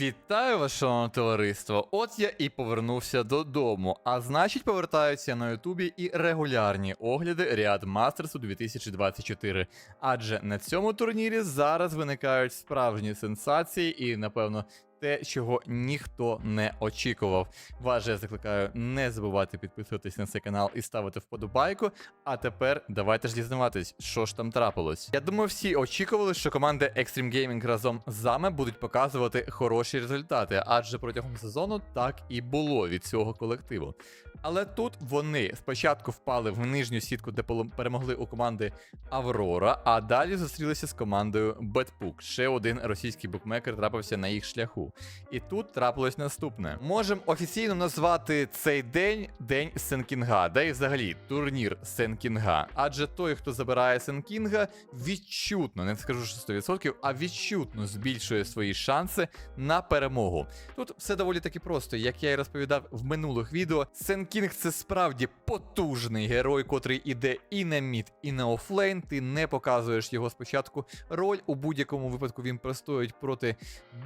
Вітаю вас, шановне товариство! От я і повернувся додому. А значить, повертаються на Ютубі і регулярні огляди Ріад Мастерсу 2024. Адже на цьому турнірі зараз виникають справжні сенсації, і напевно. Те, чого ніхто не очікував. Вас же закликаю не забувати підписуватись на цей канал і ставити вподобайку. А тепер давайте ж дізнаватись, що ж там трапилось. Я думаю, всі очікували, що команди Extreme Gaming разом з зами будуть показувати хороші результати, адже протягом сезону так і було від цього колективу. Але тут вони спочатку впали в нижню сітку, де перемогли у команди Аврора, а далі зустрілися з командою Бетпук. Ще один російський букмекер трапився на їх шляху. І тут трапилось наступне. Можемо офіційно назвати цей день День Сенкінга, да і взагалі турнір Сенкінга. Адже той, хто забирає Сенкінга, відчутно, не скажу що 100%, а відчутно збільшує свої шанси на перемогу. Тут все доволі таки просто, як я і розповідав в минулих відео. Сенкінг це справді потужний герой, котрий іде і на мід, і на офлейн. Ти не показуєш його спочатку роль. У будь-якому випадку він простоїть проти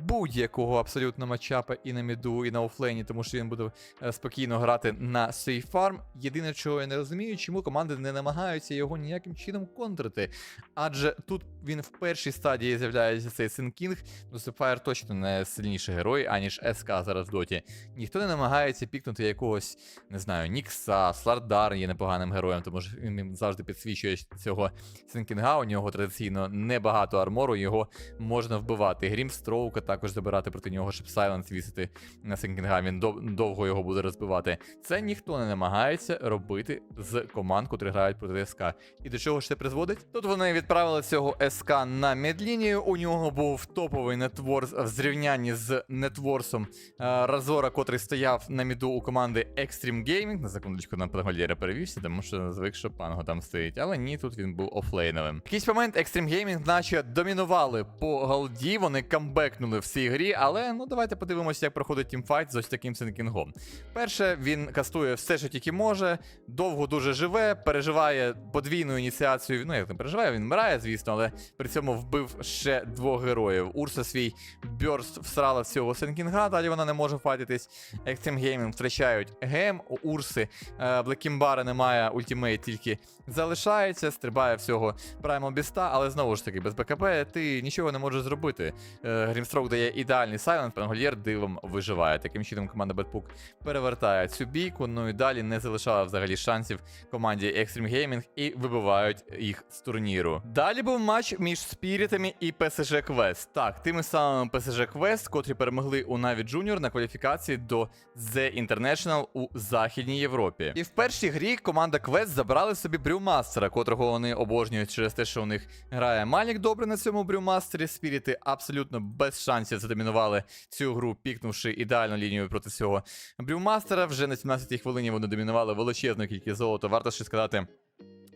будь-якого абсолютно матчапа і на міду, і на офлейні, тому що він буде е, спокійно грати на сейфарм. Єдине, чого я не розумію, чому команди не намагаються його ніяким чином контрити. Адже тут він в першій стадії з'являється цей Сенкінг. Ну, Sapphire точно не сильніший герой, аніж СК зараз в доті. Ніхто не намагається пікнути якогось, не знаю, Нікса, Слардар є непоганим героєм, тому що він завжди підсвічує цього Сенкінга. У нього традиційно небагато армору, його можна вбивати. Грімстроука також забирати проти нього, щоб Сайленс вісити на Сенкінга. Він довго його буде розбивати. Це ніхто не намагається робити з команд, котрі грають проти СК. І до чого ж це призводить? Тут вони відправили цього СК на медлінію. У нього був топовий нетворс в зрівнянні з нетворсом е, Разора, котрий стояв на міду у команди Extreme Gaming. На секундочку на Пангольєра перевівся, тому що звик, що панго там стоїть. Але ні, тут він був офлейновим. В якийсь момент Extreme Gaming, наче домінували по голді. Вони камбекнули в цій грі, але ну давайте подивимося, як проходить тімфайт з ось таким сенкінгом. Перше, він кастує все, що тільки може, довго дуже живе, переживає подвійну ініціацію. Ну, як не переживає, він вмирає, звісно, але при цьому вбив ще двох героїв. Урса свій бьорст всрала цього Сенкінга, далі вона не може файтитись. Extreme Gaming втрачають гем, у Урси е, Блекімбара немає, ультимейт тільки залишається, стрибає всього Primal Біста, але знову ж таки, без БКБ ти нічого не можеш зробити. Е, Грімстрок дає ідеальний сайленс, Пангольєр дивом виживає. Таким чином команда Бетпук перевертає цю бійку, ну і далі не залишала взагалі шансів команді Extreme Gaming і вибивають їх з турніру. Далі був матч між спірітами і PSG Quest. Так, тими самими PSG Quest, котрі перемогли у Na'Vi Junior на кваліфікації до The International у Західній Європі. І в першій грі команда Quest забрали собі Брюмастера, котрого вони обожнюють через те, що у них грає Малік добре на цьому Брюмастері. Спіріти абсолютно без шансів задомінували цю гру, пікнувши ідеальну лінію проти цього Брюмастера. Вже на 17-й хвилині вони домінували величезну кількість золота. Варто ще сказати.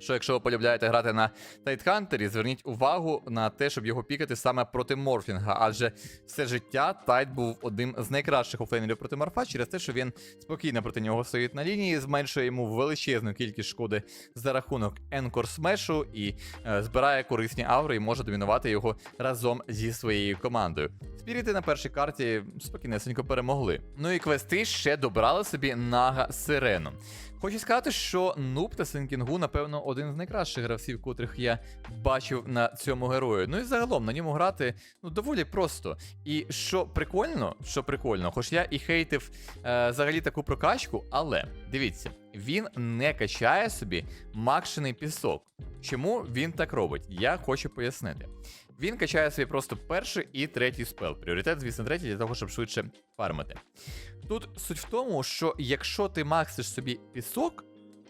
Що якщо ви полюбляєте грати на Тайтхантері, зверніть увагу на те, щоб його пікати саме проти Морфінга, адже все життя Тайт був одним з найкращих офлейнерів проти Морфа через те, що він спокійно проти нього стоїть на лінії, зменшує йому величезну кількість шкоди за рахунок енкор смешу і е, збирає корисні аури і може домінувати його разом зі своєю командою. Спіріти на першій карті спокійнесенько перемогли. Ну і квести ще добрали собі Нага Сирену. Хочу сказати, що Нуб та Сенкінгу, напевно, один з найкращих гравців, котрих я бачив на цьому герою. Ну і загалом на ньому грати ну доволі просто. І що прикольно, що прикольно, хоч я і хейтив е, взагалі таку прокачку, але дивіться, він не качає собі макшений пісок. Чому він так робить? Я хочу пояснити. Він качає собі просто перший і третій спел. Пріоритет, звісно, третій для того, щоб швидше фармити. Тут суть в тому, що якщо ти максиш собі пісок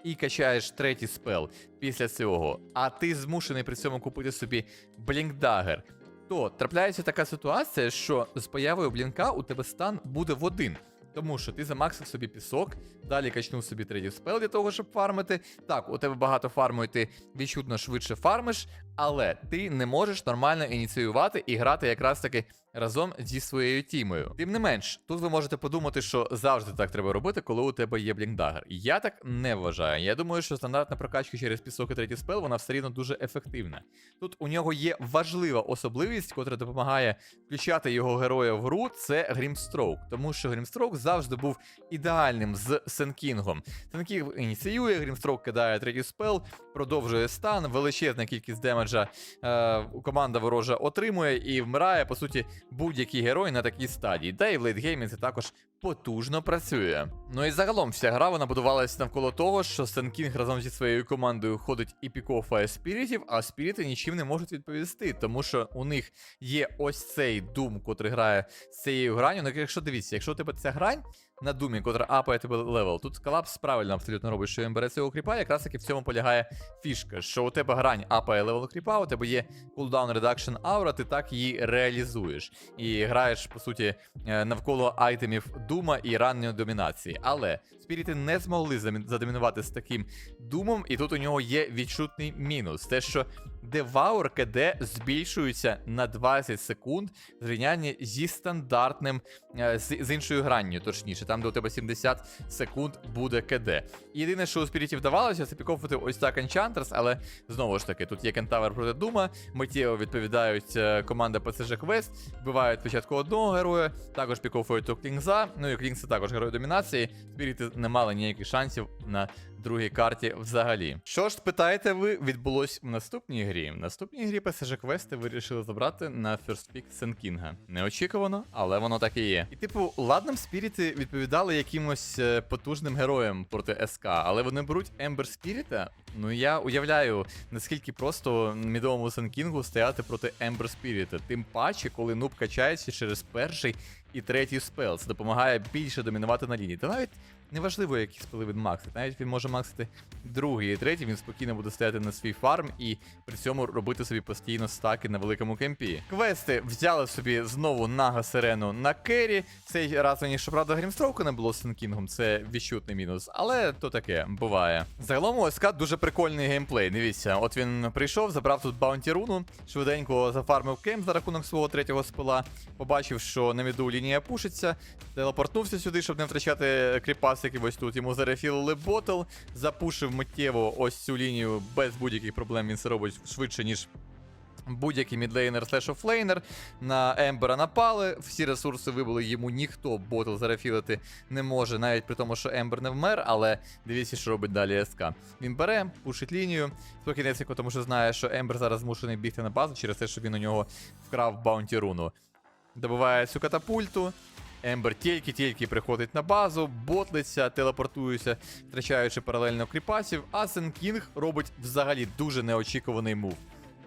і качаєш третій спел після цього, а ти змушений при цьому купити собі блінкдагер, то трапляється така ситуація, що з появою блінка у тебе стан буде в один. Тому що ти замаксив собі пісок, далі качнув собі третій спел для того, щоб фармити. Так, у тебе багато фарму, ти відчутно швидше фармиш, але ти не можеш нормально ініціювати і грати якраз таки разом зі своєю тімою. Тим не менш, тут ви можете подумати, що завжди так треба робити, коли у тебе є блінкдагер. Я так не вважаю. Я думаю, що стандартна прокачка через пісок і третій спел, вона все рівно дуже ефективна. Тут у нього є важлива особливість, котра допомагає включати його героя в гру, це Грімстроук. Тому що Грімстроук завжди був ідеальним з Сенкінгом. Сенкінг ініціює, Грімстроук кидає третій спел, продовжує стан, величезна кількість демеджа е, команда ворожа отримує і вмирає, по суті, будь-який герой на такій стадії. Та і в лейтгеймі це також потужно працює. Ну і загалом вся гра вона будувалась навколо того, що Сенкінг разом зі своєю командою ходить і пікофає спірітів, а спіріти нічим не можуть відповісти, тому що у них є ось цей дум, котрий грає з цією гранью. Ну, якщо дивіться, якщо у тебе ця грань на думі, котра апає тебе левел, тут колапс правильно абсолютно робить, що він бере цього кріпа, якраз таки в цьому полягає фішка, що у тебе грань апає левел кріпа, у тебе є кулдаун редакшн аура, ти так її реалізуєш. І граєш, по суті, е, навколо айтемів дума і ранньої домінації. Але спіріти не змогли задомінувати з таким думом, і тут у нього є відчутний мінус. Те, що Деваур КД збільшується на 20 секунд в зрівнянні зі стандартним, е, з, з іншою гранню, точніше, там, де у тебе 70 секунд буде КД. Єдине, що у спірітів вдавалося, це піковувати ось так Enchantress, але знову ж таки, тут є кентавр проти Дума, миттєво відповідають е, команда PSG Quest, вбивають спочатку одного героя, також піковують у Клінгза, ну і Клінгс це також герой домінації. Спіріти не мали ніяких шансів на другій карті взагалі. Що ж, питаєте ви, відбулось в наступній грі? В наступній грі PSG Quest вирішили забрати на First Pick Сенкінга. Неочікувано, але воно так і є. І типу, ладним спіріти відповідали якимось е, потужним героям проти СК, але вони беруть Ембер Спіріта. Ну я уявляю, наскільки просто мідовому Сенкінгу стояти проти Ембер Спіріта. Тим паче, коли нуб качається через перший і третій спел. Це допомагає більше домінувати на лінії. Та навіть неважливо, які спели він максить. Навіть він може максити другий і третій, він спокійно буде стояти на свій фарм і при цьому робити собі постійно стаки на великому кемпі. Квести взяли собі знову нага сирену на кері. Цей раз мені, щоправда, Грімстроука не було з Сенкінгом, це відчутний мінус, але то таке буває. Загалом у дуже прикольний геймплей. Дивіться, от він прийшов, забрав тут баунті руну, швиденько зафармив кемп за рахунок свого третього спила. Побачив, що на міду лінія пушиться, телепортнувся сюди, щоб не втрачати кріпас, який ось тут. Йому зарефілили ботл, запушив миттєво ось цю лінію без будь-яких проблем. Він це робить швидше, ніж. Будь-який мідлейнер слеш офлейнер на Ембера напали, всі ресурси вибили йому ніхто ботл зарафілити не може, навіть при тому, що Ембер не вмер, але дивіться, що робить далі СК. Він бере, пушить лінію, спокійнесенько, тому що знає, що Ембер зараз змушений бігти на базу через те, що він у нього вкрав баунті руну. Добиває цю катапульту. Ембер тільки-тільки приходить на базу, ботлиться, телепортується, втрачаючи паралельно кріпасів, а Сен Кінг робить взагалі дуже неочікуваний мув.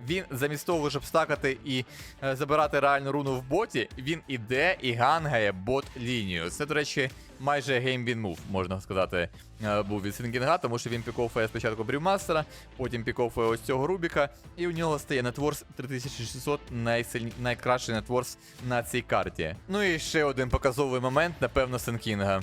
Він замість того, щоб стакати і е, забирати реальну руну в боті, він іде і гангає бот-лінію. Це, до речі, майже геймбін мув, можна сказати, е, був від Сінгінга, тому що він пікофує спочатку Брюмастера, потім пікофує ось цього Рубіка, і у нього стає нетворс 3600 найсильні... найкращий нетворс на цій карті. Ну і ще один показовий момент, напевно, Сенкінга.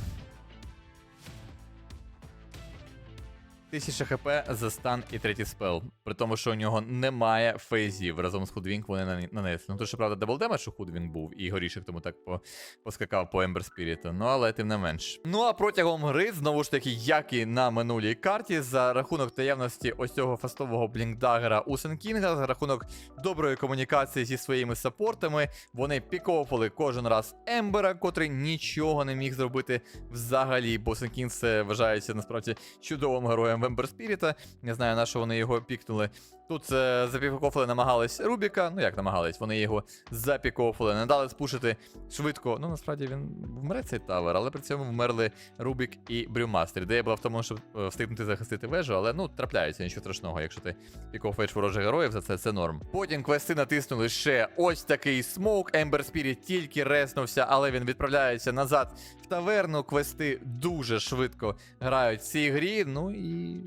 1000 хп за стан і третій спел. При тому, що у нього немає фейзів. Разом з Худвінк вони нан- нанесли. Ну, то що правда, дабл у Худвінк був, і горішок тому так по... поскакав по Ембер Спіріту. Ну, але тим не менш. Ну а протягом гри, знову ж таки, як і на минулій карті, за рахунок таємності ось цього фастового блінкдагера у Сенкінга, за рахунок доброї комунікації зі своїми саппортами, вони піковували кожен раз Ембера, котрий нічого не міг зробити взагалі, бо Сенкінг це вважається насправді чудовим героєм в Ембер Спіріта. Не знаю, на що вони його пікнули. Тут е, запікофли намагались Рубіка. Ну як намагались, вони його запікофли, не дали спушити швидко. Ну насправді він вмре цей тавер, але при цьому вмерли Рубік і Брюмастер. Ідея була в тому, щоб е, встигнути захистити вежу, але ну трапляється нічого страшного. Якщо ти пікофаєш ворожих героїв, за це це норм. Потім квести натиснули ще ось такий смоук. Ембер Спіріт тільки реснувся, але він відправляється назад в таверну. Квести дуже швидко грають в цій грі. Ну і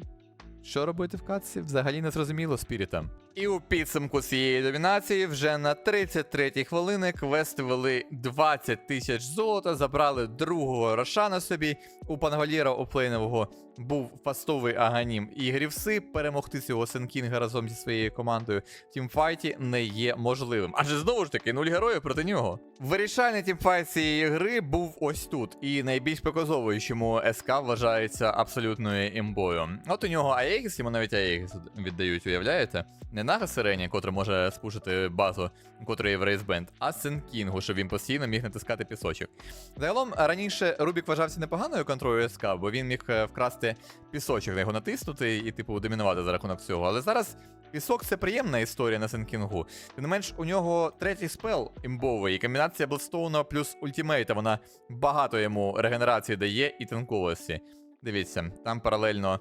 що робити в катці? Взагалі не зрозуміло спірітам. І у підсумку цієї домінації вже на 33-й хвилини квести вели 20 тисяч золота, забрали другого Рошана собі. У Панголєра оплейнового був фастовий аганім і грівси. Перемогти цього Сенкінга разом зі своєю командою в тімфайті не є можливим. Адже знову ж таки нуль героїв проти нього. Вирішальний тімфайт цієї гри був ось тут. І найбільш показовою, чому СК вважається абсолютною імбою. От у нього Аегіс, йому навіть Аегіс віддають, уявляєте? Не Нага Сирені, котра може спушити базу, котрої в Рейсбенд, а Сенкінгу, щоб він постійно міг натискати пісочок. Загалом раніше Рубік вважався непоганою контролю СК, бо він міг е, вкрасти пісочок на його натиснути і, типу, домінувати за рахунок цього. Але зараз пісок це приємна історія на Сенкінгу. Тим не менш, у нього третій спел імбовий, і комбінація Блстоуна плюс ультімейта, вона багато йому регенерації дає і тинковості. Дивіться, там паралельно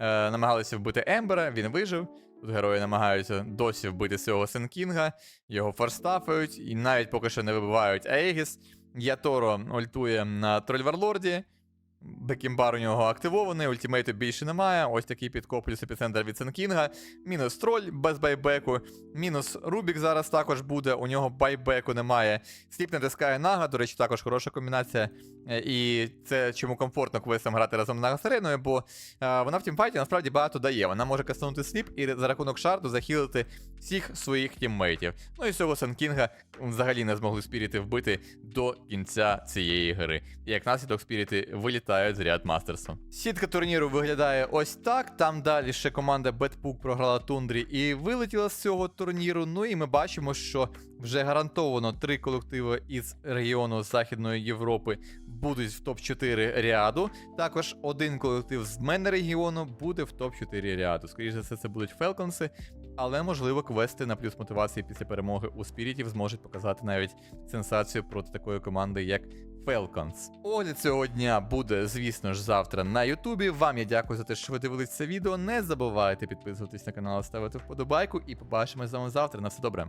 е, намагалися вбити Ембера, він вижив. Тут герої намагаються досі вбити цього Сенкінга, його форстафають і навіть поки що не вибивають Аегіс. Яторо ультує на Трольварлорді. Бекімбар у нього активований, ультимейту більше немає. Ось такий підкоп плюс епіцентр від Сенкінга. Мінус троль без байбеку. Мінус Рубік зараз також буде. У нього байбеку немає. Сліп натискає Нага, до речі, також хороша комбінація. Е, І це чому комфортно квестам грати разом з Нагасареною, бо е, вона в тімфайті насправді багато дає. Вона може кастанути сліп і за рахунок шарду захилити всіх своїх тіммейтів. Ну і цього Сенкінга взагалі не змогли спіріти вбити до кінця цієї гри. І як наслідок спіріти вилітають з ряд мастерсу. Сітка турніру виглядає ось так. Там далі ще команда Бетпук програла тундрі і вилетіла з цього турніру. Ну і ми бачимо, що вже гарантовано три колективи із регіону Західної Європи будуть в топ-4 ряду. Також один колектив з мене регіону буде в топ-4 ряду. Скоріше за все, це будуть Фелконси, але можливо квести на плюс мотивації після перемоги у спірітів зможуть показати навіть сенсацію проти такої команди, як Falcons. Огляд цього дня буде, звісно ж, завтра на Ютубі. Вам я дякую за те, що ви дивились це відео. Не забувайте підписуватись на канал, ставити вподобайку і побачимось з вами завтра. На все добре.